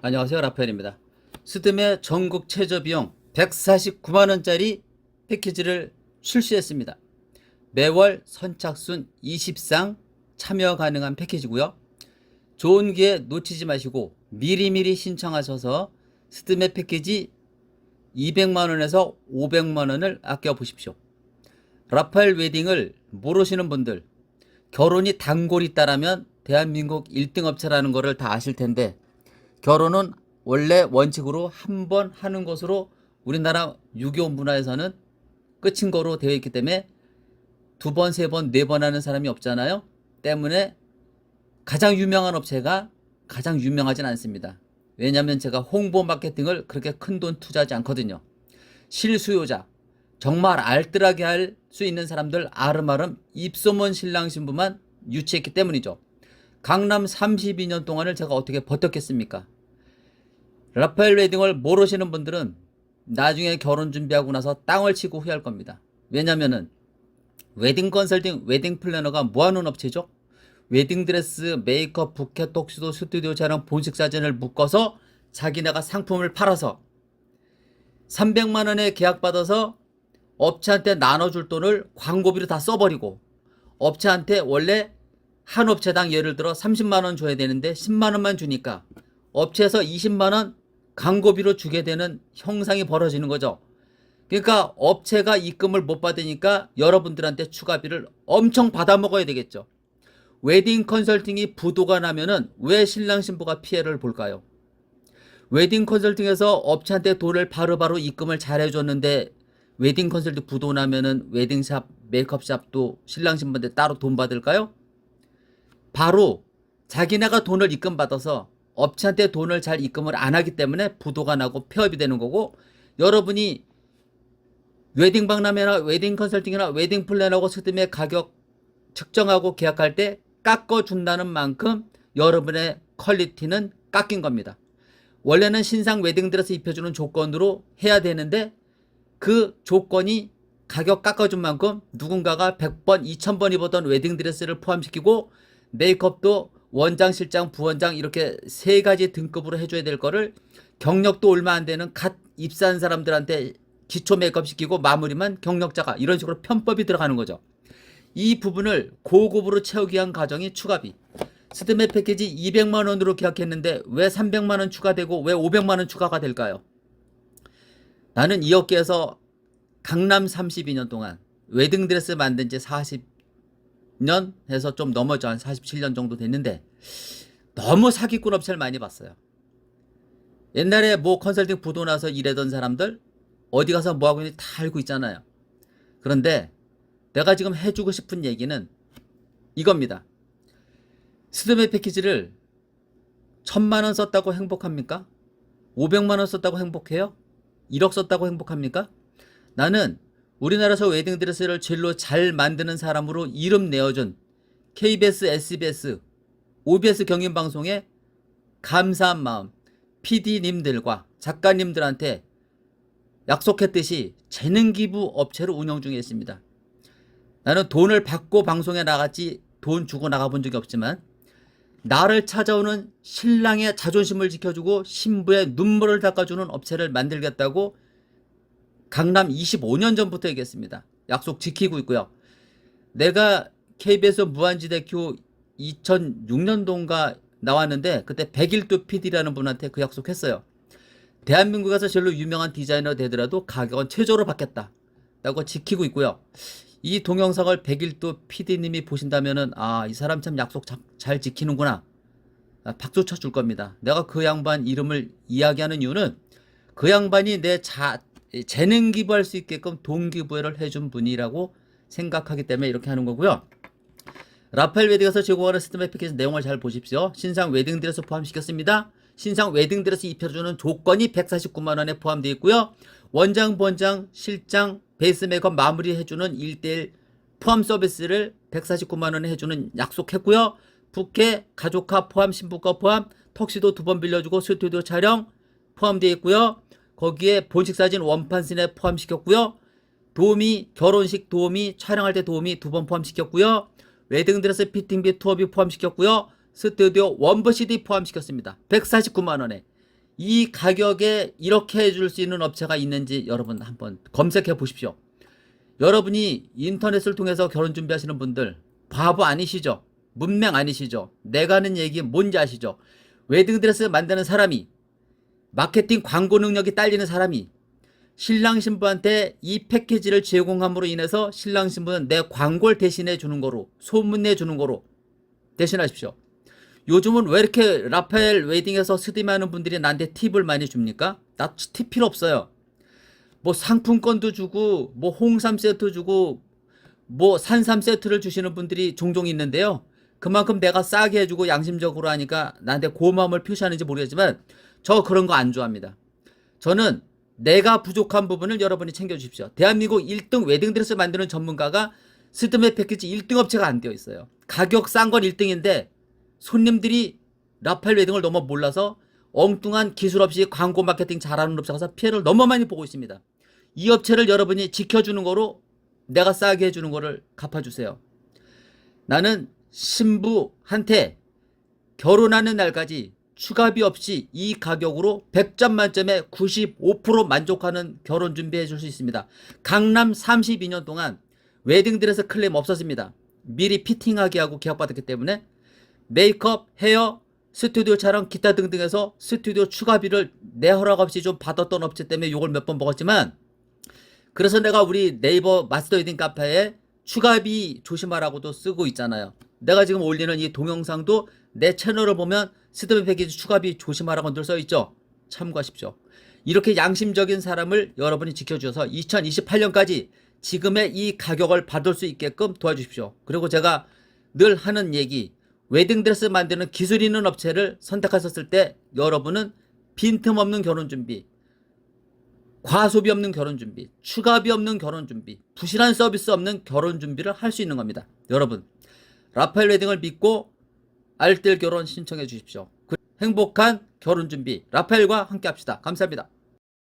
안녕하세요 라파엘입니다. 스드메 전국 최저 비용 149만 원짜리 패키지를 출시했습니다. 매월 선착순 20상 참여 가능한 패키지고요. 좋은 기회 놓치지 마시고 미리미리 신청하셔서 스드메 패키지 200만 원에서 500만 원을 아껴 보십시오. 라파엘 웨딩을 모르시는 분들 결혼이 단골이 있다라면 대한민국 1등 업체라는 거를 다 아실 텐데 결혼은 원래 원칙으로 한 번 하는 것으로 우리나라 유교 문화에서는 끝인 거로 되어 있기 때문에 두 번, 세 번, 네 번 하는 사람이 없잖아요. 때문에 가장 유명한 업체가 가장 유명하진 않습니다. 왜냐하면 제가 홍보 마케팅을 그렇게 큰 돈 투자하지 않거든요. 실수요자, 정말 알뜰하게 할 수 있는 사람들 아름아름 입소문 신랑 신부만 유치했기 때문이죠. 강남 32년 동안을 제가 어떻게 버텼겠습니까? 라파엘 웨딩을 모르시는 분들은 나중에 결혼 준비하고 나서 땅을 치고 후회할 겁니다. 왜냐면은 웨딩 컨설팅, 웨딩 플래너가 뭐 하는 업체죠? 웨딩 드레스, 메이크업, 부케, 톡시도, 스튜디오 촬영, 본식 사진을 묶어서 자기네가 상품을 팔아서 300만 원에 계약 받아서 업체한테 나눠줄 돈을 광고비로 다 써버리고 업체한테 원래 한 업체당 예를 들어 30만 원 줘야 되는데 10만 원만 주니까 업체에서 20만 원 광고비로 주게 되는 형상이 벌어지는 거죠. 그러니까 업체가 입금을 못 받으니까 여러분들한테 추가비를 엄청 받아 먹어야 되겠죠. 웨딩 컨설팅이 부도가 나면은 왜 신랑 신부가 피해를 볼까요? 웨딩 컨설팅에서 업체한테 돈을 바로바로 입금을 잘 해줬는데 웨딩 컨설팅 부도 나면은 웨딩샵, 메이크업샵도 신랑 신부한테 따로 돈 받을까요? 바로 자기네가 돈을 입금 받아서 업체한테 돈을 잘 입금을 안 하기 때문에 부도가 나고 폐업이 되는 거고 여러분이 웨딩 박람회나 웨딩 컨설팅이나 웨딩 플랜하고 스드메 가격 측정하고 계약할 때 깎아준다는 만큼 여러분의 퀄리티는 깎인 겁니다. 원래는 신상 웨딩드레스 입혀주는 조건으로 해야 되는데 그 조건이 가격 깎아준 만큼 누군가가 100번, 2000번 입었던 웨딩드레스를 포함시키고 메이크업도 원장, 실장, 부원장 이렇게 세 가지 등급으로 해줘야 될 거를 경력도 얼마 안 되는 갓 입사한 사람들한테 기초 메이크업 시키고 마무리만 경력자가 이런 식으로 편법이 들어가는 거죠. 이 부분을 고급으로 채우기 위한 과정이 추가비. 스드메 패키지 200만 원으로 계약했는데 왜 300만 원 추가되고 왜 500만 원 추가가 될까요? 나는 이 업계에서 강남 32년 동안 웨딩드레스 만든 지 40 년 해서 좀 넘어져 한 47년 정도 됐는데 너무 사기꾼 업체를 많이 봤어요. 옛날에 뭐 컨설팅 부도 나서 일하던 사람들 어디 가서 뭐 하고 있는지 다 알고 있잖아요. 그런데 내가 지금 해주고 싶은 얘기는 이겁니다. 스드메 패키지를 천만 원 썼다고 행복합니까? 500만 원 썼다고 행복해요? 1억 썼다고 행복합니까? 나는 우리나라에서 웨딩드레스를 제일로 잘 만드는 사람으로 이름 내어준 KBS, SBS, OBS 경인방송에 감사한 마음 PD님들과 작가님들한테 약속했듯이 재능 기부 업체를 운영 중에 있습니다. 나는 돈을 받고 방송에 나갔지 돈 주고 나가본 적이 없지만 나를 찾아오는 신랑의 자존심을 지켜주고 신부의 눈물을 닦아주는 업체를 만들겠다고 강남 25년 전부터 얘기했습니다. 약속 지키고 있고요. 내가 KBS 무한지대 큐 2006년도인가 나왔는데 그때 백일도 PD라는 분한테 그 약속했어요. 대한민국에서 제일로 유명한 디자이너 되더라도 가격은 최저로 받겠다. 라고 지키고 있고요. 이 동영상을 백일도 PD님이 보신다면은 아, 이 사람 참 약속 참- 잘 지키는구나. 아, 박수 쳐줄 겁니다. 내가 그 양반 이름을 이야기하는 이유는 그 양반이 내 자, 재능 기부할 수 있게끔 동기부여를 해준 분이라고 생각하기 때문에 이렇게 하는 거고요. 라펠 웨딩에서 제공하는 스드메 패키지 내용을 잘 보십시오. 신상 웨딩드레스 포함시켰습니다. 신상 웨딩드레스 입혀주는 조건이 149만 원에 포함되어 있고요. 원장, 본장, 실장, 베이스 메이크업 마무리해주는 1대1 포함 서비스를 149만 원에 해주는 약속했고요. 부케, 가족카 포함, 신부가 포함, 턱시도 두 번 빌려주고 스튜디오 촬영 포함되어 있고요. 거기에 본식 사진 원판 스냅 포함시켰고요. 도우미, 결혼식 도우미, 촬영할 때 도우미 두 번 포함시켰고요. 웨딩드레스 피팅비 투어비 포함시켰고요. 스튜디오 원버 CD 포함시켰습니다. 149만 원에 이 가격에 이렇게 해줄 수 있는 업체가 있는지 여러분 한번 검색해 보십시오. 여러분이 인터넷을 통해서 결혼 준비하시는 분들 바보 아니시죠? 문맹 아니시죠? 내가 하는 얘기 뭔지 아시죠? 웨딩드레스 만드는 사람이 마케팅 광고 능력이 딸리는 사람이 신랑 신부한테 이 패키지를 제공함으로 인해서 신랑 신부는 내 광고를 대신해 주는 거로 소문내 주는 거로 대신하십시오. 요즘은 왜 이렇게 라파엘 웨딩에서 스디하는 분들이 나한테 팁을 많이 줍니까? 나 팁 필요 없어요. 뭐 상품권도 주고 뭐 홍삼 세트 주고 뭐 산삼 세트를 주시는 분들이 종종 있는데요. 그만큼 내가 싸게 해주고 양심적으로 하니까 나한테 고마움을 표시하는지 모르겠지만 저 그런 거 안 좋아합니다. 저는 내가 부족한 부분을 여러분이 챙겨주십시오. 대한민국 1등 웨딩드레스 만드는 전문가가 스드메 패키지 1등 업체가 안 되어 있어요. 가격 싼 건 1등인데 손님들이 라팔 웨딩을 너무 몰라서 엉뚱한 기술 없이 광고 마케팅 잘하는 업체 가서 피해를 너무 많이 보고 있습니다. 이 업체를 여러분이 지켜주는 거로 내가 싸게 해주는 거를 갚아주세요. 나는 신부한테 결혼하는 날까지 추가비 없이 이 가격으로 100점 만점에 95% 만족하는 결혼 준비해 줄 수 있습니다. 강남 32년 동안 웨딩드레스 클레임 없었습니다. 미리 피팅하게 하고 계약받았기 때문에 메이크업, 헤어, 스튜디오 촬영, 기타 등등해서 스튜디오 추가비를 내 허락 없이 좀 받았던 업체 때문에 욕을 몇 번 먹었지만 그래서 내가 우리 네이버 마스터 웨딩 카페에 추가비 조심하라고도 쓰고 있잖아요. 내가 지금 올리는 이 동영상도 내 채널을 보면 스드메 패키지 추가비 조심하라고 늘 써있죠. 참고하십시오. 이렇게 양심적인 사람을 여러분이 지켜주셔서 2028년까지 지금의 이 가격을 받을 수 있게끔 도와주십시오. 그리고 제가 늘 하는 얘기, 웨딩드레스 만드는 기술 있는 업체를 선택하셨을 때 여러분은 빈틈없는 결혼 준비, 과소비 없는 결혼 준비, 추가비 없는 결혼 준비, 부실한 서비스 없는 결혼 준비를 할 수 있는 겁니다. 여러분, 라파엘 웨딩을 믿고 알뜰 결혼 신청해 주십시오. 행복한 결혼 준비, 라파엘과 함께 합시다. 감사합니다.